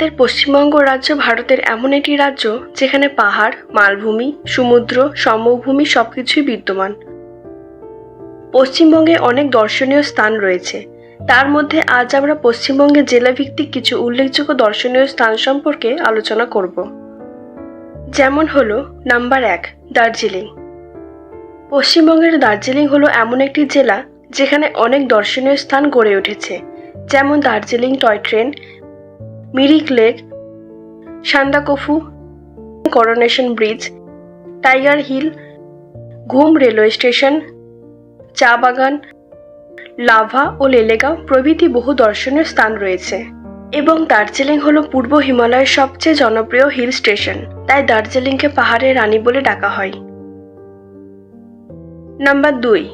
আমাদের পশ্চিমবঙ্গ রাজ্য ভারতের এমন একটি রাজ্য যেখানে পাহাড়, মালভূমি, সমুদ্র, সমভূমি সবকিছুই বিদ্যমান। পশ্চিমবঙ্গে অনেক দর্শনীয় স্থান রয়েছে। তার মধ্যে আজ আমরা পশ্চিমবঙ্গের জেলাভিত্তিক কিছু উল্লেখযোগ্য দর্শনীয় স্থান সম্পর্কে আলোচনা করব। যেমন হলো নাম্বার এক, দার্জিলিং। পশ্চিমবঙ্গের দার্জিলিং হলো এমন একটি জেলা যেখানে অনেক দর্শনীয় স্থান গড়ে উঠেছে। যেমন Darjeeling toy train Mirik lake, Sandakphu coronation bridge tiger hill Ghum railway station চা বাগান লাভা ও লেলেগাঁও প্রভৃতি বহু দর্শনীয় স্থান রয়েছে এবং দার্জিলিং হলো পূর্ব হিমালয়ের সবচেয়ে জনপ্রিয় হিল স্টেশন তাই দার্জিলিংকে পাহাড়ের রানী বলে ডাকা হয়। নাম্বার দুই,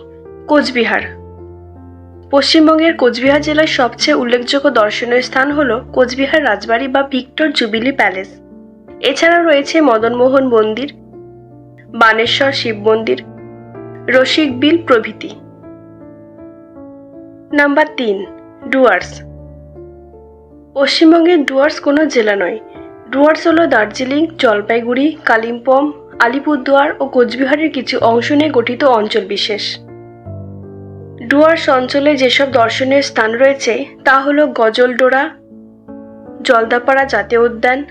কোচবিহার। পশ্চিমবঙ্গের কোচবিহার জেলার সবচেয়ে উল্লেখযোগ্য দর্শনীয় স্থান হল কোচবিহার রাজবাড়ি বা ভিক্টর জুবিলি প্যালেস। এছাড়াও রয়েছে মদনমোহন মন্দির, বানেশ্বর শিব মন্দির, রসিক বিল প্রভৃতি। নাম্বার তিন, ডুয়ার্স। পশ্চিমবঙ্গের ডুয়ার্স কোনো জেলা নয়। ডুয়ার্স হল দার্জিলিং, জলপাইগুড়ি, কালিম্পং, আলিপুরদুয়ার ও কোচবিহারের কিছু অংশ নিয়ে গঠিত অঞ্চল বিশেষ। ডুয়ার্স অঞ্চলে যেসব দর্শনীয় স্থান রয়েছে, তা হলো গজলডোরা, জলদাপাড়া জাতীয় উদ্যান,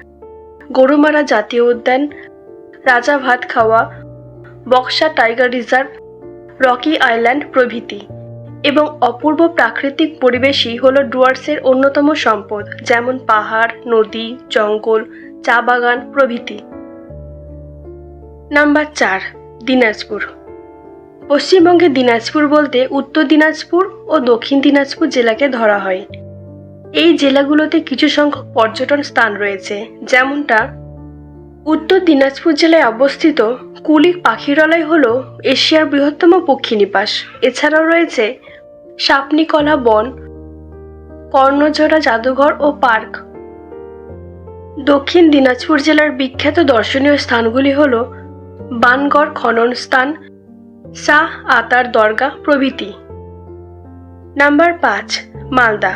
গরুমারা জাতীয় উদ্যান, Rajabhatkhawa, Buxa tiger reserve, rocky island প্রভৃতি। এবং অপূর্ব প্রাকৃতিক পরিবেশই হলো ডুয়ার্সের অন্যতম সম্পদ, যেমন পাহাড়, নদী, জঙ্গল, চা বাগান প্রভৃতি। নাম্বার চার, দিনাজপুর। পশ্চিমবঙ্গের দিনাজপুর বলতে উত্তর দিনাজপুর ও দক্ষিণ দিনাজপুর জেলাকে ধরা হয়। এই জেলাগুলোতে কিছু সংখ্যক পর্যটন স্থান রয়েছে, যেমনটা উত্তর দিনাজপুর জেলায় অবস্থিত কুলিক পাখিরালয় হল এশিয়ার বৃহত্তম পক্ষী নিবাস এছাড়াও রয়েছে সাপনিকলা বন কর্ণজোড়া জাদুঘর ও পার্ক। দক্ষিণ দিনাজপুর জেলার বিখ্যাত দর্শনীয় স্থানগুলি হল বানগড় খনন স্থান শাহ আতার দরগা প্রভৃতি। নাম্বার পাঁচ, মালদা।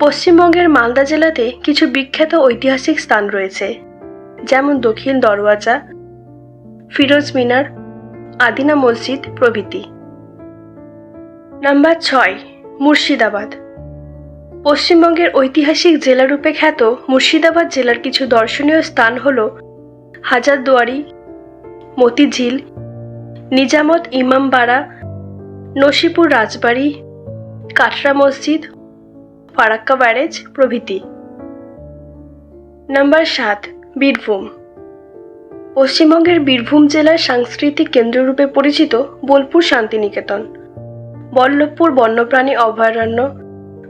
পশ্চিমবঙ্গের মালদা জেলাতে কিছু বিখ্যাত ঐতিহাসিক স্থান রয়েছে, যেমন দক্ষিণ দরওয়াজা, ফিরোজ মিনার, আদিনা মসজিদ প্রভৃতি। নাম্বার ছয়, মুর্শিদাবাদ। পশ্চিমবঙ্গের ঐতিহাসিক জেলারূপে খ্যাত মুর্শিদাবাদ জেলার কিছু দর্শনীয় স্থান হল হাজারদুয়ারি, মতিঝিল নিজামত ইমামবাড়া নসিপুর রাজবাড়ি, কাটরা মসজিদ, ফারাক্কা ব্যারেজ প্রভৃতি। নাম্বার সাত, বীরভূম। পশ্চিমবঙ্গের বীরভূম জেলার সাংস্কৃতিক কেন্দ্ররূপে পরিচিত বোলপুর শান্তিনিকেতন। বল্লভপুর বন্যপ্রাণী অভয়ারণ্য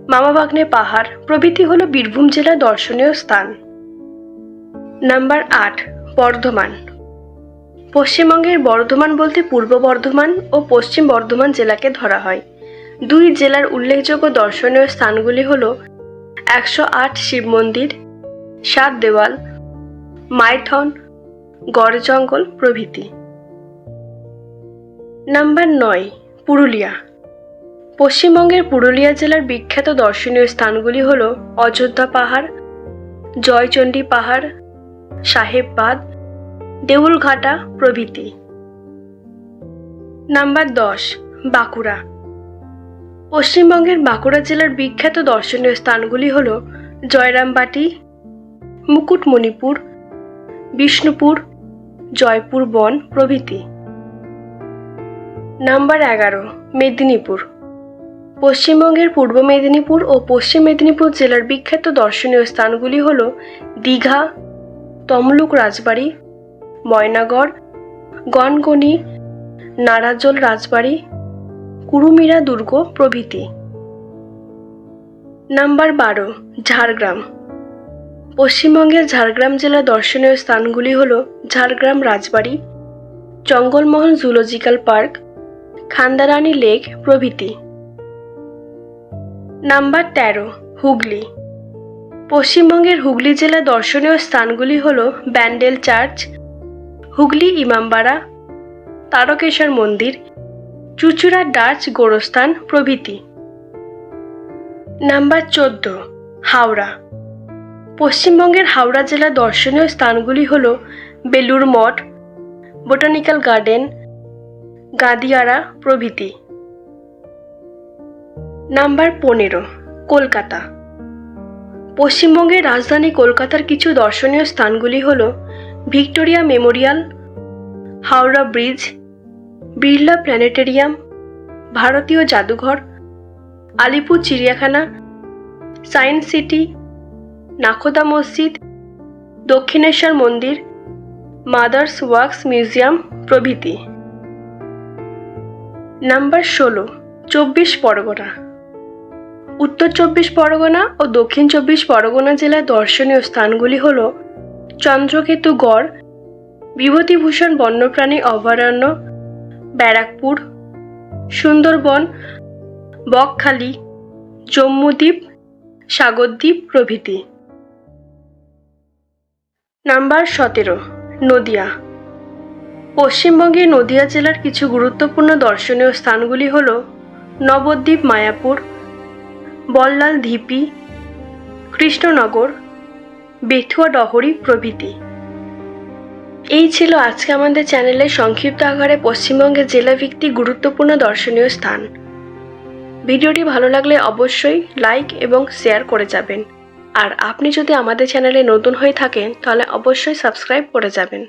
মামাবাগনে পাহাড় প্রভৃতি হল বীরভূম জেলার দর্শনীয় স্থান। নাম্বার আট, বর্ধমান। পশ্চিমবঙ্গের বর্ধমান বলতে পূর্ব বর্ধমান ও পশ্চিম বর্ধমান জেলাকে ধরা হয়। দুই জেলার উল্লেখযোগ্য দর্শনীয় স্থানগুলি হল একশো আট শিব মন্দির, সাত দেওয়াল, মাইথন, গড় জঙ্গল প্রভৃতি। নাম্বার নয়, পুরুলিয়া। পশ্চিমবঙ্গের পুরুলিয়া জেলার বিখ্যাত দর্শনীয় স্থানগুলি হল অযোধ্যা পাহাড়, জয়চণ্ডী পাহাড়, সাহেববাদ দেউলঘাটা প্রভৃতি। নাম্বার দশ, বাঁকুড়া। পশ্চিমবঙ্গের বাঁকুড়া জেলার বিখ্যাত দর্শনীয় স্থানগুলি হল জয়রামবাটি, মুকুটমণিপুর, বিষ্ণুপুর, জয়পুর বন প্রভৃতি। নাম্বার এগারো, মেদিনীপুর। পশ্চিমবঙ্গের পূর্ব মেদিনীপুর ও পশ্চিম মেদিনীপুর জেলার বিখ্যাত দর্শনীয় স্থানগুলি হল দীঘা, তমলুক রাজবাড়ি ময়নাগড়, গনগনি, নারাজল রাজবাড়ি, কুরুমিরা দুর্গ প্রভৃতি। নাম্বার বারো, ঝাড়গ্রাম। পশ্চিমবঙ্গের ঝাড়গ্রাম জেলার দর্শনীয় স্থানগুলি হল Jhargram Rajbari, Jangalmahal zoological park, Khandarani lake প্রভৃতি। নাম্বার তেরো, হুগলি। পশ্চিমবঙ্গের হুগলি জেলার দর্শনীয় স্থানগুলি হল ব্যান্ডেল চার্চ হুগলি ইমামবাড়া, তারকেশ্বর মন্দির, চুচুড়া ডাচ গোরস্থান প্রভৃতি। নাম্বার চোদ্দ, হাওড়া। পশ্চিমবঙ্গের হাওড়া জেলার দর্শনীয় স্থানগুলি হল বেলুর মঠ, বোটানিক্যাল গার্ডেন, গাদিয়ারা প্রভৃতি। নাম্বার পনেরো, কলকাতা। পশ্চিমবঙ্গের রাজধানী কলকাতার কিছু দর্শনীয় স্থানগুলি হল Victoria memorial, Howrah bridge, Birla planetarium, ভারতীয় জাদুঘর, আলিপুর চিড়িয়াখানা, সায়েন্স সিটি, নাখোদা মসজিদ, দক্ষিণেশ্বর মন্দির, মাদার্স ওয়ার্কস মিউজিয়াম প্রভৃতি। নাম্বার ষোলো, চব্বিশ পরগনা। উত্তর চব্বিশ পরগনা ও দক্ষিণ চব্বিশ পরগনা জেলার দর্শনীয় স্থানগুলি হল চন্দ্রকেতু গড়, বিভূতিভূষণ বন্যপ্রাণী অভয়ারণ্য, ব্যারাকপুর, সুন্দরবন, বকখালি, জম্মুদ্বীপ, সাগরদ্বীপ প্রভৃতি। নাম্বার সতেরো, নদিয়া। পশ্চিমবঙ্গের নদিয়া জেলার কিছু গুরুত্বপূর্ণ দর্শনীয় স্থানগুলি হল নবদ্বীপ, মায়াপুর, বল্লাল, ধিপি, কৃষ্ণনগর বেথুয়া ডহরি প্রভৃতি। এই ছিল আজকে আমাদের চ্যানেলের সংক্ষিপ্ত আকারে পশ্চিমবঙ্গের জেলাভিত্তিক গুরুত্বপূর্ণ দর্শনীয় স্থান। ভিডিওটি ভালো লাগলে অবশ্যই লাইক এবং শেয়ার করে যাবেন। আর আপনি যদি আমাদের চ্যানেলে নতুন হয়ে থাকেন, তাহলে অবশ্যই সাবস্ক্রাইব করে যাবেন।